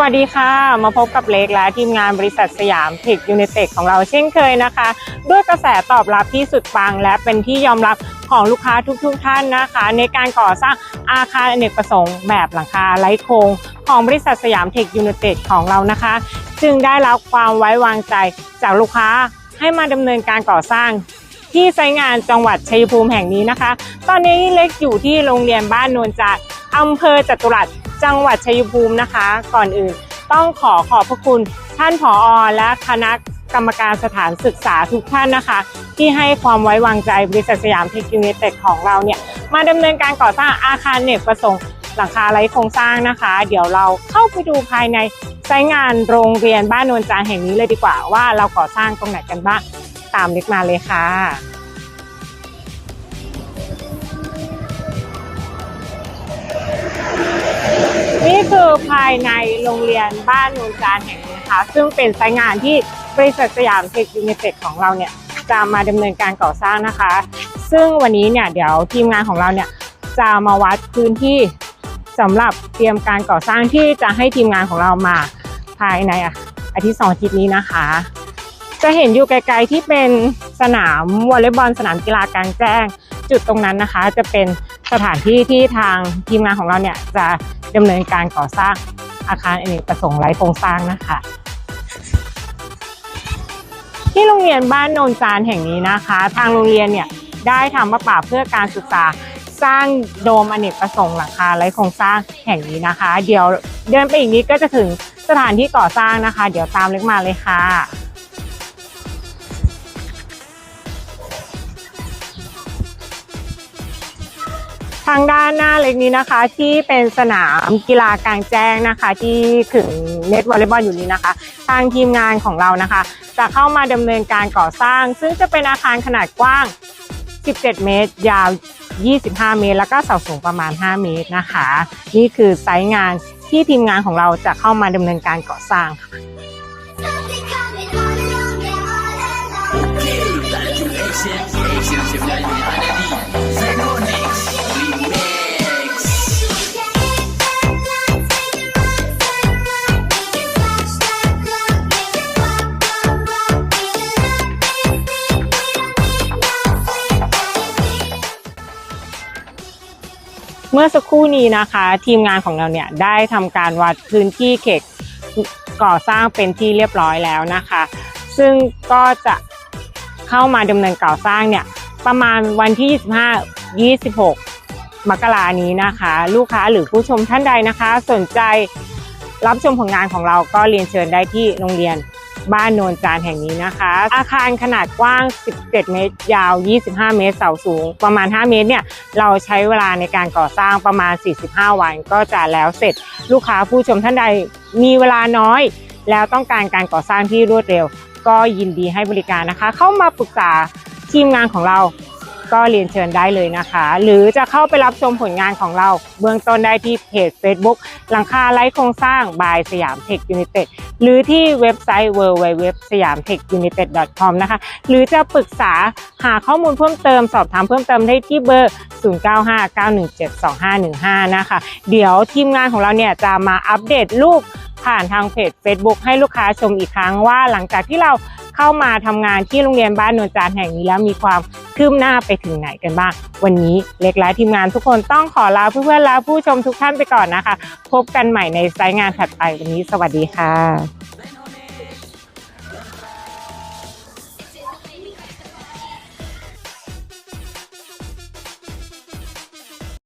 วัสดีค่ะ มาพบกับเล็กและทีมงานบริษัทสยามเทคยูเนเต็กของเราเช่นเคยนะคะ ด้วยกระแสตอบรับที่สุดปังและเป็นที่ยอมรับของลูกค้าทุกๆท่านนะคะ ในการก่อสร้างอาคารอเนกประสงค์แบบหลังคาไร้โครงของบริษัทสยามเทคยูเนเต็กของเรานะคะ จึงได้รับความไว้วางใจจากลูกค้าให้มาดำเนินการก่อสร้างที่ไซต์งานจังหวัดชัยภูมิแห่งนี้นะคะ ตอนนี้เล็กอยู่ที่โรงเรียนบ้านโนนจาดอำเภอจตุรัส จังหวัดชัยภูมินะคะ ก่อนอื่นต้องขอขอบพระคุณท่านผออและคณะกรรมการสถานศึกษาทุกท่านนะคะ ที่ให้ความไว้วางใจบริษัทสยามเทคโนโลยีเต็ของเราเนี่ย มาดำเนินการก่อสร้างอาคารเนกประสงค์หลังคาไร้โครงสร้างนะคะ เดี๋ยวเราเข้าไปดูภายในไซต์งานโรงเรียนบ้านโนนจานแห่งนี้เลยดีกว่าว่าเราก่อสร้างตรงไหนกันบ้างตามเล็กมาเลยค่ะ คือภายในโรงเรียนบ้านนูนจานแห่งนี้นะคะ ซึ่งเป็นไซต์งานที่บริษัทสยามเทคยูนิเต็ดของเราเนี่ยจะมาดำเนินการก่อสร้างนะคะ ซึ่งวันนี้เนี่ยเดี๋ยวทีมงานของเราเนี่ยจะมาวัดพื้นที่สำหรับเตรียมการก่อสร้างที่จะให้ทีมงานของเรามาภายในอาทิตย์สองอาทิตย์นี้นะคะ จะเห็นอยู่ไกลๆที่เป็นสนามวอลเลย์บอลสนามกีฬากลางแจ้งจุดตรงนั้นนะคะ จะเป็นสถานที่ที่ทางทีมงานของเราเนี่ยจะ ดำเนินการก่อสร้างอาคารอเนกประสงค์ไร้โครงสร้างนะคะ ที่โรงเรียนบ้านโนนจานแห่งนี้นะคะ ทางโรงเรียนเนี่ยได้ทำมาป่าเพื่อการศึกษาสร้างโดมอเนกประสงค์หลังคาไร้โครงสร้างแห่งนี้นะคะ เดี๋ยวเดินไปอีกนิดก็จะถึงสถานที่ก่อสร้างนะคะ เดี๋ยวตามเล็กมาเลยค่ะ ทางด้านหน้าเล็กนี้นะคะ ที่เป็นสนามกีฬากลางแจ้งนะคะ ที่ถึงเน็ตวอลเลย์บอลอยู่นี้นะคะ ทางทีมงานของเรานะคะ จะเข้ามาดำเนินการก่อสร้าง ซึ่งจะเป็นอาคารขนาดกว้าง 17 เมตร ยาว 25 เมตร แล้วก็เสาสูงประมาณ 5 เมตรนะคะ นี่คือไซต์งานที่ทีมงานของเราจะเข้ามาดำเนินการก่อสร้างค่ะ มื่อสักครู่นี้นะคะ ทีมงานของเราเนี่ยได้ทำการวัดพื้นที่เขตก่อสร้างเป็นที่เรียบร้อยแล้วนะคะ ซึ่งก็จะเข้ามาดำเนินก่อสร้างเนี่ยประมาณวันที่ 25 26 มกรานี้นะคะ ลูกค้าหรือผู้ชมท่านใดนะคะ สนใจรับชมผลงานของเราก็เรียนเชิญได้ที่โรงเรียน บ้านโนนจานแห่งนี้นะคะ อาคารขนาดกว้าง 17 เมตร ยาว 25 เมตร เสาสูง ประมาณ 5 เมตรเนี่ย เราใช้เวลาในการก่อสร้างประมาณ 45 วันก็จะแล้วเสร็จ ลูกค้าผู้ชมท่านใดมีเวลาน้อย แล้วต้องการการก่อสร้างที่รวดเร็ว ก็ยินดีให้บริการนะคะ เข้ามาปรึกษาทีมงานของเรา ก็เรียนเชิญได้เลยนะคะ หรือจะเข้าไปรับชมผลงานของเรา เบื้องต้นได้ที่เพจ Facebook หลังคาไร้โครงสร้าง by สยามเทคยู i นเต็ดหรือที่เว็บไซต์ www สยามเทคยูนิเต็ด com นะคะ หรือจะปรึกษาหาข้อมูลเพิ่มเติมสอบถามเพิ่มเติมได้ที่เบอร์ 0959172515 นะคะ เดี๋ยวทีมงานของเราเนี่ยจะมาอัปเดตรูปผ่านทางเพจ Facebook ให้ลูกค้าชมอีกครั้งว่าหลังจากที่เรา เข้ามาทำงานที่โรงเรียนบ้านนวลจานแห่งนี้แล้วมีความคืบหน้าไปถึงไหนกันบ้าง วันนี้เล็กและทีมงานทุกคนต้องขอลาเพื่อนๆและผู้ชมทุกท่านไปก่อนนะคะ พบกันใหม่ในสายงานถัดไปวันนี้สวัสดีค่ะ